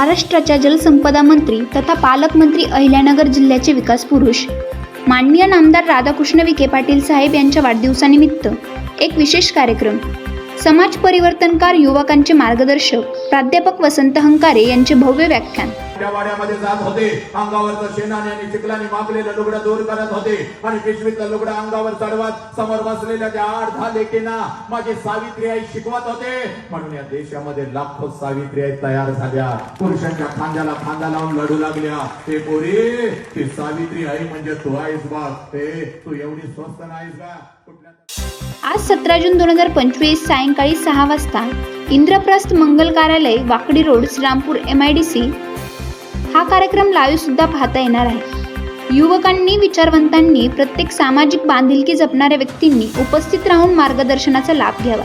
महाराष्ट्राच्या जलसंपदा मंत्री तथा पालकमंत्री अहिल्यानगर जिल्ह्याचे विकास पुरुष. माननीय नामदार राधाकृष्ण विखे पाटील साहेब यांच्या वाढदिवसानिमित्त एक विशेष कार्यक्रम समाज परिवर्तनकार युवकांचे मार्गदर्शक प्राध्यापक वसंत हंकारे यांचे भव्य व्याख्यान. त्या वाड्यामध्ये जात होते. अंगावरचं शेणाने आणि चिखलाने मापलेलं लुगडं दूर करत होते. आणि पिशवीतलं लुगडं अंगावर चढवत समोर बसलेल्या त्या आठ दहा लेकींना माझी सावित्री आई शिकवत होते. म्हणून या देशामध्ये लाखो सावित्री आई तयार झाल्या. पुरुषांच्या खांद्याला खांदा लावून लढू लागल्या. ते पोरी ती सावित्री आई म्हणजे तू आहेस बा ते तू एवढी स्वस्त नाहीस का आज सतरा जून दोन हजार पंचवीस सायंकाळी सहा वाजता इंद्रप्रस्थ मंगल कार्यालय Wakadi road Shrirampur M I D C हा कार्यक्रम लाईव्ह सुद्धा पाहता येणार आहे. युवकांनी विचारवंतांनी प्रत्येक सामाजिक बांधिलकी जपणाऱ्या व्यक्तींनी उपस्थित राहून मार्गदर्शनाचा लाभ घ्यावा.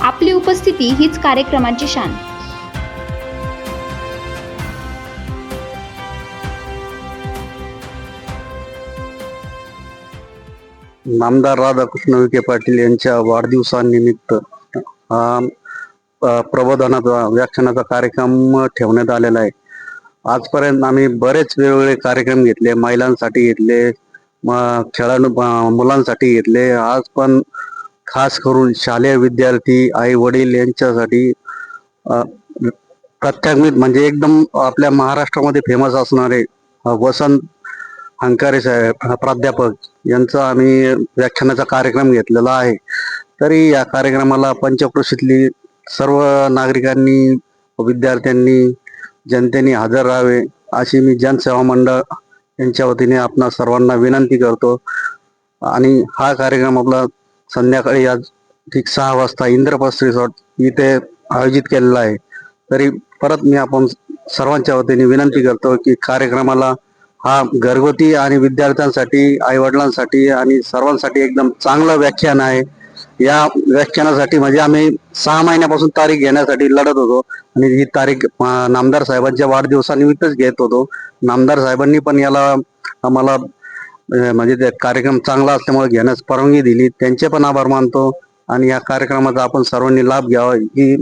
आपली उपस्थिती हीच कार्यक्रमाची शान. नामदार राधाकृष्ण विखे पाटील यांच्या वाढदिवसानिमित्त हा प्रबोधनाचा व्याख्यानाचा कार्यक्रम ठेवण्यात आलेला आहे. आजपर्यंत आम्ही बरेच वेगवेगळे कार्यक्रम घेतले महिलांसाठी घेतले म- खेळाडू मुलांसाठी घेतले. आज पण खास करून शालेय विद्यार्थी आई वडील यांच्यासाठी प्रत्यागमित म्हणजे एकदम आपल्या महाराष्ट्रामध्ये फेमस असणारे वसंत हंकारे साहेब प्राध्यापक यांचा आम्ही व्याख्यानाचा कार्यक्रम घेतलेला आहे. तरी या कार्यक्रमाला पंचक्रोशीतली सर्व नागरिकांनी विद्यार्थ्यांनी जनतेने हजर राहावे अशी मी जनसेवा मंडळ यांच्या वतीने आपणा सर्वांना विनंती करतो. आणि हा कार्यक्रम आपला संध्याकाळी आज ठीक सहा वाजता इंद्रप्रस्थ रिसॉर्ट इथे आयोजित केलेला आहे. तरी परत मी आपण सर्वांच्या वतीने विनंती करतो की कार्यक्रमाला हा घरगुती आणि विद्यार्थ्यांसाठी आई वडिलांसाठी आणि सर्वांसाठी एकदम चांगलं व्याख्यान आहे. या व्याख्यानासाठी म्हणजे आम्ही सहा महिन्यापासून तारीख घेण्यासाठी लढत होतो आणि ही तारीख नामदार साहेबांच्या वाढदिवसानिमित्तच घेत होतो. नामदार साहेबांनी पण याला आम्हाला म्हणजे ते कार्यक्रम चांगला असल्यामुळे घेण्यास परवानगी दिली. त्यांचे पण आभार मानतो आणि या कार्यक्रमाचा आपण सर्वांनी लाभ घ्यावा ही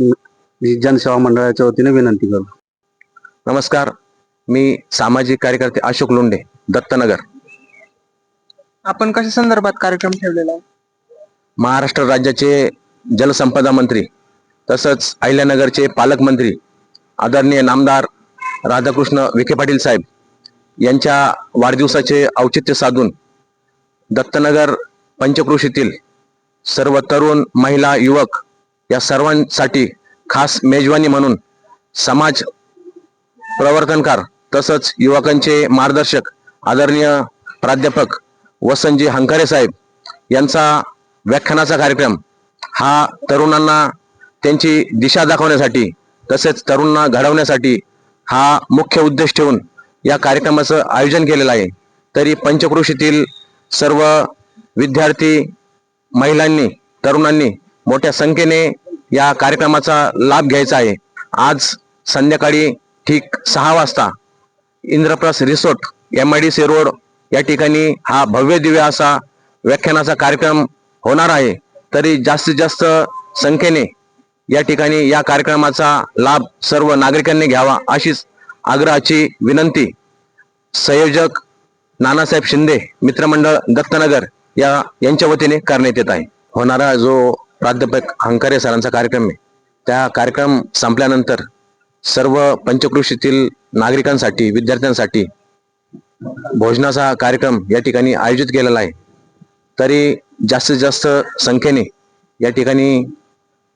ही जनसेवा मंडळाच्या वतीने विनंती करतो. नमस्कार. मी सामाजिक कार्यकर्ते अशोक लोंढे दत्तनगर. आपण कशा संदर्भात कार्यक्रम ठेवलेला आहे? महाराष्ट्र राज्याचे जलसंपदा मंत्री तसंच अहिल्यानगरचे पालकमंत्री आदरणीय नामदार राधाकृष्ण विखे पाटील साहेब यांच्या वाढदिवसाचे औचित्य साधून दत्तनगर पंचक्रोशीतील सर्व तरुण महिला युवक या सर्वांसाठी खास मेजवानी म्हणून समाज प्रवर्तनकार तसंच युवकांचे मार्गदर्शक आदरणीय प्राध्यापक वसंतजी हंकारे साहेब यांचा व्याख्यानाचा कार्यक्रम हा तरुणांना त्यांची दिशा दाखवण्यासाठी तसेच तरुणांना घडवण्यासाठी हा मुख्य उद्देश ठेवून या कार्यक्रमाचं आयोजन केलेलं आहे. तरी पंचकृषीतील सर्व विद्यार्थी महिलांनी तरुणांनी मोठ्या संख्येने या कार्यक्रमाचा लाभ घ्यायचा आहे. आज संध्याकाळी ठीक सहा वाजता Indraprastha resort M I D C road या ठिकाणी हा भव्य दिव्य असा व्याख्यानाचा कार्यक्रम होणार आहे. तरी जास्तीत जास्त संख्येने या ठिकाणी या कार्यक्रमाचा लाभ सर्व नागरिकांनी घ्यावा अशीच आग्रहाची विनंती संयोजक नानासाहेब शिंदे मित्रमंडळ दत्तनगर या यांच्या वतीने करण्यात येत आहे. होणारा जो प्राध्यापक हंकारे सरांचा कार्यक्रम आहे त्या कार्यक्रम संपल्यानंतर सर्व पंचकृषीतील नागरिकांसाठी विद्यार्थ्यांसाठी भोजनाचा कार्यक्रम या ठिकाणी आयोजित केलेला आहे. तरी जास्तीत जास्त संख्येने या ठिकाणी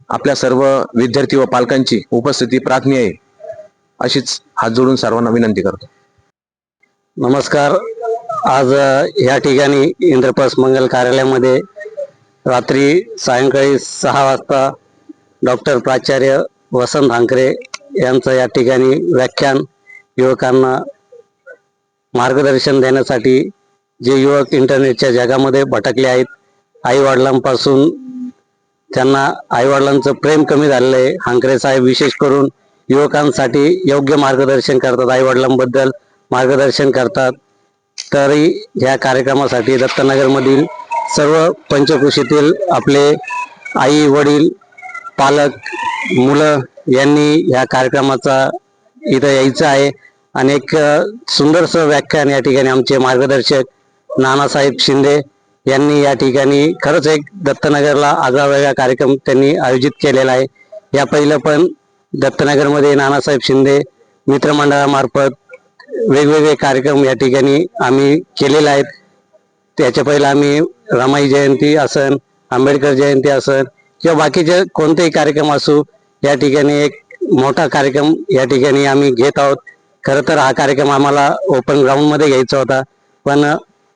आपल्या सर्व विद्यार्थी व पालकांची उपस्थिती प्रार्थनीय आहे अशीच हात जोडून सर्वांना विनंती करतो. नमस्कार. आज या ठिकाणी इंद्रप्रस्थ मंगल कार्यालयामध्ये रात्री सायंकाळी सहा वाजता डॉक्टर प्राचार्य वसंत हांकरे यांचं या ठिकाणी व्याख्यान युवकांना मार्गदर्शन देण्यासाठी जे युवक इंटरनेटच्या जगामध्ये भटकले आहेत आईवडिलांपासून त्यांना आईवडिलांचं प्रेम कमी झालेलं आहे. हांकरे साहेब विशेष करून युवकांसाठी योग्य मार्गदर्शन करतात आईवडिलांबद्दल मार्गदर्शन करतात. तरी या कार्यक्रमासाठी दत्तनगरमधील सर्व पंचकृषीतील आपले आई वडील पालक मुलं यांनी या कार्यक्रमाचा इथं यायचं आहे. आणि एक सुंदरसं व्याख्यान या ठिकाणी आमचे मार्गदर्शक नानासाहेब शिंदे यांनी या ठिकाणी खरंच एक दत्तनगरला आगळावेगळा कार्यक्रम त्यांनी आयोजित केलेला आहे. या पहिलं पण दत्तनगरमध्ये नानासाहेब शिंदे मित्रमंडळामार्फत वेगवेगळे कार्यक्रम या ठिकाणी आम्ही केलेले आहेत. त्याच्या पहिलं आम्ही रमाई जयंती असन आंबेडकर जयंती असन किंवा बाकीचे कोणतेही कार्यक्रम असू या ठिकाणी एक मोठा कार्यक्रम या ठिकाणी आम्ही घेत आहोत. खरं तर हा कार्यक्रम आम्हाला ओपन ग्राउंडमध्ये घ्यायचा होता. पण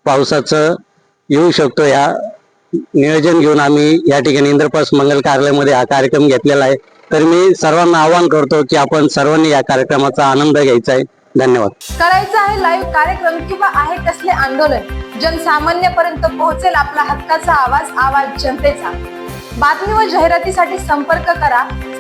पावसाचं येऊ शकतो या नियोजन घेऊन आम्ही या ठिकाणी इंद्रप्रस्थ मंगल कार्यालयामध्ये हा कार्यक्रम घेतलेला आहे. तर मी सर्वांना आवाहन करतो की आपण सर्वांनी या कार्यक्रमाचा आनंद घ्यायचा आहे. धन्यवाद. करायचं आहे लाईव्ह कार्यक्रम किंवा आहे कसले आंदोलन जनसामान्यपर्यंत पोहोचेल आपला हक्काचा आवाज आवाज जनतेचा. बातमी व जाहिरातीसाठी संपर्क करा.